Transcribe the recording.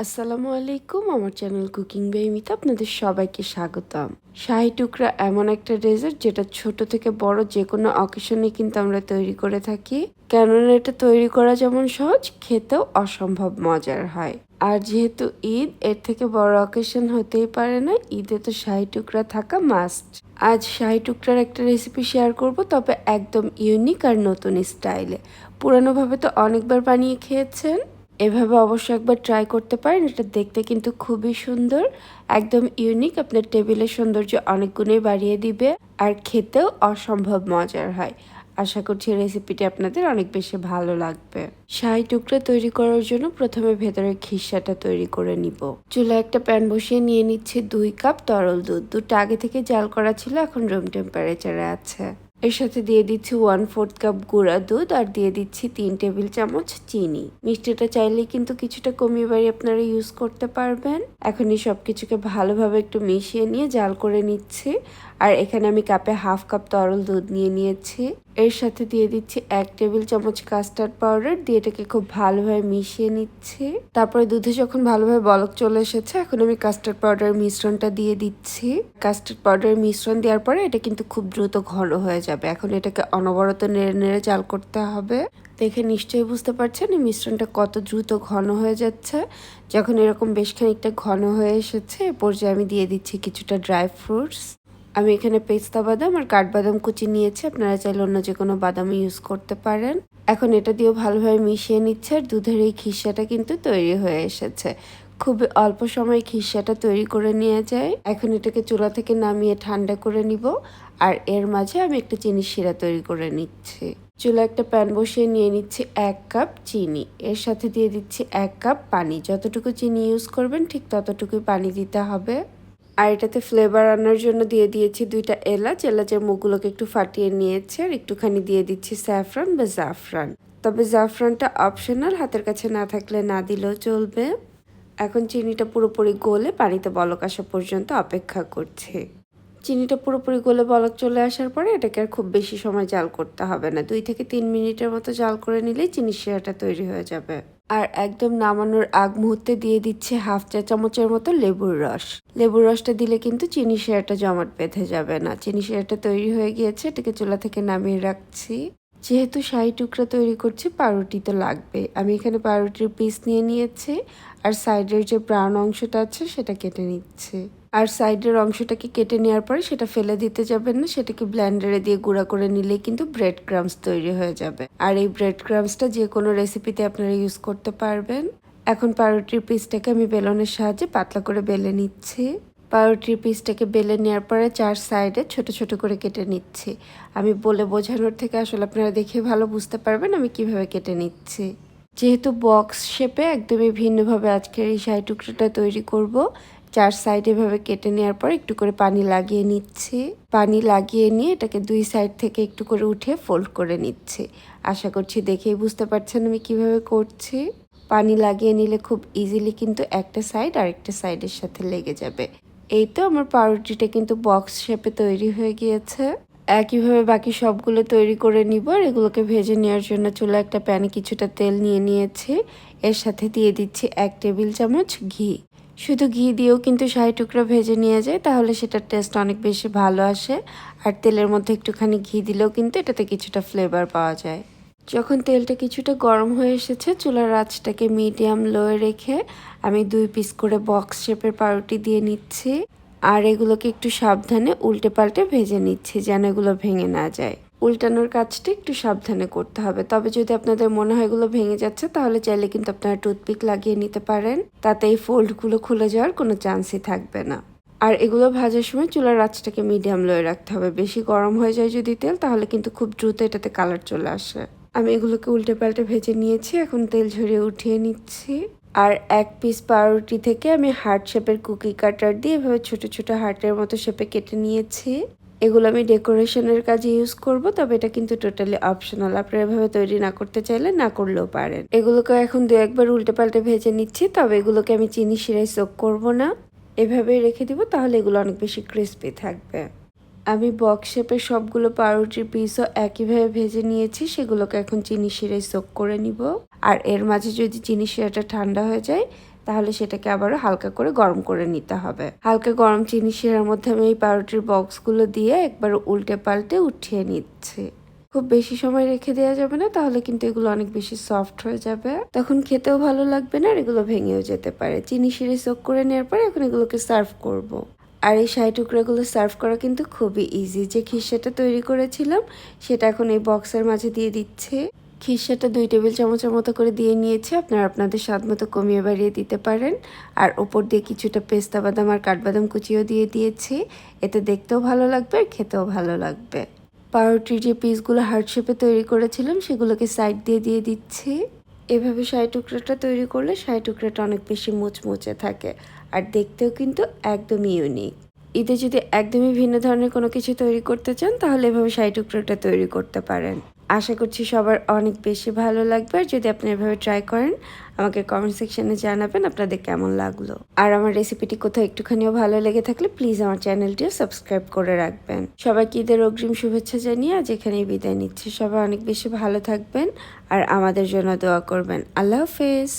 আসসালামু আলাইকুম, আমার চ্যানেল কুকিং বেমিতে আপনাদের সবাইকে স্বাগতম। শাহি টুকরা এমন একটা ডেজার্ট যেটা ছোট থেকে বড় যে কোনো অকেশনে কিন্তু আমরা তৈরি করে থাকি। কেননা এটা তৈরি করা যেমন সহজ, খেতেও অসম্ভব মজার হয়। আর যেহেতু ঈদ, এর থেকে বড় অকেশন হতেই পারে না, ঈদে তো শাহি টুকরা থাকা মাস্ট আজ শাহি টুকরার একটা রেসিপি শেয়ার করব, তবে একদম ইউনিক আর নতুন স্টাইলে পুরানোভাবে তো অনেকবার বানিয়ে খেয়েছেন। এভাবে অবশ্য একবার ট্রাই করতে পারেন। এটা দেখতে কিন্তু খুবই সুন্দর, একদম ইউনিক আপনার টেবিলের সৌন্দর্য অনেক গুণেই বাড়িয়ে দিবে আর খেতেও অসম্ভব মজার হয়। আশা করছি রেসিপিটি আপনাদের অনেক বেশি ভালো লাগবে। শাহি টুকরা তৈরি করার জন্য প্রথমে ভেতরের খিসাটা তৈরি করে নিব। চুলা একটা প্যান বসিয়ে নিয়ে নিচ্ছে দুই কাপ তরল দুধ। দুধটা আগে থেকে জাল করা ছিল, এখন রুম টেম্পারেচারে আছে। এর সাথে দিয়ে দিচ্ছি ওয়ান ফোর্থ কাপ গুঁড়া দুধ আর দিয়ে দিচ্ছি তিন টেবিল চামচ চিনি। মিষ্টিটা চাইলে কিন্তু কিছুটা কমিয়ে বাড়ি আপনারা ইউজ করতে পারবেন। এখনই সব কিছুকে ভালোভাবে একটু মিশিয়ে নিয়ে জাল করে নিচ্ছি। আর এখানে আমি কাপে হাফ কাপ তরল দুধ নিয়ে নিয়েছি। এর সাথে দিয়ে দিচ্ছি এক টেবিল চামচ কাস্টার্ড পাউডার দিয়ে এটাকে খুব ভালোভাবে মিশিয়ে নিচ্ছি। তারপরে দুধে যখন ভালোভাবে বলক চলে এসেছে, এখন আমি কাস্টার্ড পাউডার মিশ্রণটা দিয়ে দিচ্ছি। কাস্টার্ড পাউডার মিশ্রণ দেওয়ার পরে এটা কিন্তু খুব দ্রুত ঘন হয়ে যাবে। এখন এটাকে অনবরত নেড়ে নেড়ে জাল করতে হবে। দেখে নিশ্চয়ই বুঝতে পারছেন এই মিশ্রণটা কত দ্রুত ঘন হয়ে যাচ্ছে। যখন এরকম বেশ খানিকটা ঘন হয়ে এসেছে, এ পর্যায়ে আমি দিয়ে দিচ্ছি কিছুটা ড্রাই ফ্রুটস আমি এখানে পেস্তা বাদাম আর কাঠবাদাম কুচি নিয়েছি। আপনারা চাইলে অন্য যে কোনো বাদাম ইউজ করতে পারেন। এখন এটা দিয়েও ভালোভাবে মিশিয়ে নিচ্ছে আর দুধের এই খিসাটা কিন্তু তৈরি হয়ে এসেছে। খুবই অল্প সময়ে খিসাটা তৈরি করে নিয়ে যায়। এখন এটাকে চুলা থেকে নামিয়ে ঠান্ডা করে নিব আর এর মাঝে আমি একটা চিনি শিরা তৈরি করে নিচ্ছি। চুলা একটা প্যান বসিয়ে নিয়ে নিচ্ছি এক কাপ চিনি। এর সাথে দিয়ে দিচ্ছি এক কাপ পানি। যতটুকু চিনি ইউজ করবেন ঠিক ততটুকুই পানি দিতে হবে। আর এটাতে ফ্লেভার আনার জন্য দিয়ে দিয়েছি দুইটা এলাচ। এলাচের মুখগুলোকে একটু ফাটিয়ে নিয়েছি আর একটুখানি দিয়ে দিচ্ছি স্যাফরান বা জাফরান। তবে জাফরানটা অপশনাল হাতের কাছে না থাকলে না দিলেও চলবে। এখন চিনিটা পুরোপুরি গলে পানিতে বলক আসা পর্যন্ত অপেক্ষা করছে। চিনিটা পুরোপুরি গলে বলক চলে আসার পরে এটাকে আর খুব বেশি সময় জাল করতে হবে না। দুই থেকে তিন মিনিটের মতো জাল করে নিলেই চিনি শিরাটা তৈরি হয়ে যাবে। আর একদম নামানোর আগ মুহূর্তে দিয়ে দিচ্ছে হাফ চা চামচের মতো লেবুর রস। লেবুর রসটা দিলে কিন্তু চিনি শিরাটা জমাট বেঁধে যাবে না। চিনি শিরাটা তৈরি হয়ে গিয়েছে, এটাকে চুলা থেকে নামিয়ে রাখছি। যেহেতু শাহি টুকরা তৈরি করছি, পাউরুটি তো লাগবে। আমি এখানে পাউরুটির পিস নিয়ে নিয়েছি, আর সাইডের যে ব্রাউন অংশটা আছে, সেটা কেটে নিচ্ছি। আর সাইডের অংশটাকে কেটে নেওয়ার পরে সেটা ফেলে দিতে যাবেন না, সেটাকে ব্ল্যান্ডারে দিয়ে গুঁড়া করে নিলে কিন্তু ব্রেড ক্রামস তৈরি হয়ে যাবে। আর এই ব্রেড ক্রামসটা যে কোনো রেসিপিতে আপনারা ইউজ করতে পারবেন। এখন পাউরুটির পিসটাকে আমি বেলনের সাহায্যে পাতলা করে বেলে নিচ্ছি। পাউরুটির পিসটাকে বেলে নেওয়ার পরে চার সাইডে ছোট ছোট করে কেটে নিচ্ছি। আমি বলে বোঝানোর থেকে আসলে আপনারা দেখে ভালো বুঝতে পারবেন আমি কীভাবে কেটে নিচ্ছি। যেহেতু বক্স শেপে একদমই ভিন্নভাবে আজকের এই শাহি টুকরোটা তৈরি করব চার সাইড এভাবে কেটে নেওয়ার পর একটু করে পানি লাগিয়ে নিচ্ছি। পানি লাগিয়ে নিয়ে এটাকে দুই সাইড থেকে একটু করে উঠে ফোল্ড করে নিচ্ছি। আশা করছি দেখেই বুঝতে পারছেন আমি কীভাবে করছি। পানি লাগিয়ে নিলে খুব ইজিলি কিন্তু একটা সাইড আরেকটা সাইডের সাথে লেগে যাবে। এই তো আমার পাউরুটিটা কিন্তু বক্স শেপে তৈরি হয়ে গিয়েছে। একইভাবে বাকি সবগুলো তৈরি করে নিব আর এগুলোকে ভেজে নেওয়ার জন্য চুলা একটা প্যানে কিছুটা তেল নিয়ে নিয়েছি। এর সাথে দিয়ে দিচ্ছি এক টেবিল চামচ ঘি। শুধু ঘি দিয়েও কিন্তু শাহি টুকরা ভেজে নিয়ে যায়, তাহলে সেটার টেস্ট অনেক বেশি ভালো আসে। আর তেলের মধ্যে একটুখানি ঘি দিলেও কিন্তু এটাতে কিছুটা ফ্লেভার পাওয়া যায়। যখন তেলটা কিছুটা গরম হয়ে এসেছে, চুলার আঁচটাকে মিডিয়াম লোয়ে রেখে আমি দুই পিস করে বক্স শেপের পাউরুটি দিয়ে নিচ্ছি। আর এগুলোকে একটু সাবধানে উল্টে পাল্টে ভেজে নিচ্ছি, যেন এগুলো ভেঙে না যায়। উল্টানোর কাজটা একটু সাবধানে করতে হবে। তবে যদি আপনাদের মনে হয় এগুলো ভেঙে যাচ্ছে, তাহলে চাইলে কিন্তু আপনারা টুথপিক লাগিয়ে নিতে পারেন। তাতে এই ফোল্ডগুলো খুলে যাওয়ার কোনো চান্সই থাকবে না। আর এগুলো ভাজার সময় চুলার আঁচটাকে মিডিয়াম লোয়ে রাখতে হবে। বেশি গরম হয়ে যায় যদি তেল, তাহলে কিন্তু খুব দ্রুত এটাতে কালার চলে আসে। আমি এগুলোকে উল্টে পাল্টে ভেজে নিয়েছি, এখন তেল ঝরিয়ে উঠিয়ে নিচ্ছি। আর এক পিস পাউরুটি থেকে আমি হার্ট শেপের কুকি কাটার দিয়ে এভাবে ছোট ছোট হার্টের মতো শেপে কেটে নিয়েছি। এগুলো আমি ডেকোরেশনের কাজে ইউজ করব, তবে এটা কিন্তু টোটালি অপশনাল আপনারা এভাবে তৈরি না করতে চাইলে না করলেও পারেন। এগুলোকে এখন দু একবার উল্টে পাল্টে ভেজে নিচ্ছি, তবে এগুলোকে আমি চিনি, শিরায় সোক করব না। এভাবেই রেখে দিব, তাহলে এগুলো অনেক বেশি ক্রিস্পি থাকবে। আমি বক্স শেপের সবগুলো পাউরুটির পিসও একইভাবে ভেজে নিয়েছি, সেগুলোকে এখন চিনি, শিরায় সোক করে নিব। আর এর মাঝে যদি চিনি, শিরাটা ঠান্ডা হয়ে যায় তাহলে সেটাকে আবারও হালকা করে গরম করে নিতে হবে। হালকা গরম চিনি শিরার মধ্যে আমি এই পাউরুটির বক্সগুলো দিয়ে একবার উল্টে পাল্টে উঠিয়ে নিচ্ছি। খুব বেশি সময় রেখে দেওয়া যাবে না, তাহলে কিন্তু এগুলো অনেক বেশি সফট হয়ে যাবে। তখন খেতেও ভালো লাগবে না আর এগুলো ভেঙেও যেতে পারে। চিনি শিরে সোক করে নেওয়ার পরে এখন এগুলোকে সার্ভ করব। আর এই শাহি টুকরাগুলো সার্ভ করা কিন্তু খুবই ইজি যে খিসাটা তৈরি করেছিলাম, সেটা এখন এই বক্সের মাঝে দিয়ে দিচ্ছে। খিসাটা দুই টেবিল চামচের মতো করে দিয়ে নিয়েছি। আপনারা আপনাদের স্বাদ মতো কমিয়ে বাড়িয়ে দিতে পারেন। আর ওপর দিয়ে কিছুটা পেস্তা বাদাম আর কাঠবাদাম কুচিও দিয়ে দিয়েছি। এতে দেখতেও ভালো লাগবে আর খেতেও ভালো লাগবে। পাউরুটির যে পিসগুলো হার্ট শেপে তৈরি করেছিলাম, সেগুলোকে সাইড দিয়ে দিয়ে দিচ্ছি। এভাবে শাহি টুকরাটা তৈরি করলে শাহি টুকরাটা অনেক বেশি মুচমুচে থাকে। আর দেখতেও কিন্তু একদমই ইউনিক ঈদে যদি একদমই ভিন্ন ধরনের কোনো কিছু তৈরি করতে চান, তাহলে এভাবে শাহি টুকরাটা তৈরি করতে পারেন। আশা করছি সবার অনেক বেশি ভালো লাগবে। আর যদি আপনি এভাবে ট্রাই করেন, আমাকে কমেন্ট সেকশনে জানাবেন আপনাদের কেমন লাগল। আর আমার রেসিপিটি কোথাও একটুখানিও ভালো লেগে থাকলে প্লিজ আমার চ্যানেলটিও সাবস্ক্রাইব করে রাখবেন। সবাইকে ঈদের অগ্রিম শুভেচ্ছা জানিয়ে আজ এখানেই বিদায় নিচ্ছি। সবাই অনেক বেশি ভালো থাকবেন আর আমাদের জন্য দোয়া করবেন। আল্লাহ হাফেজ।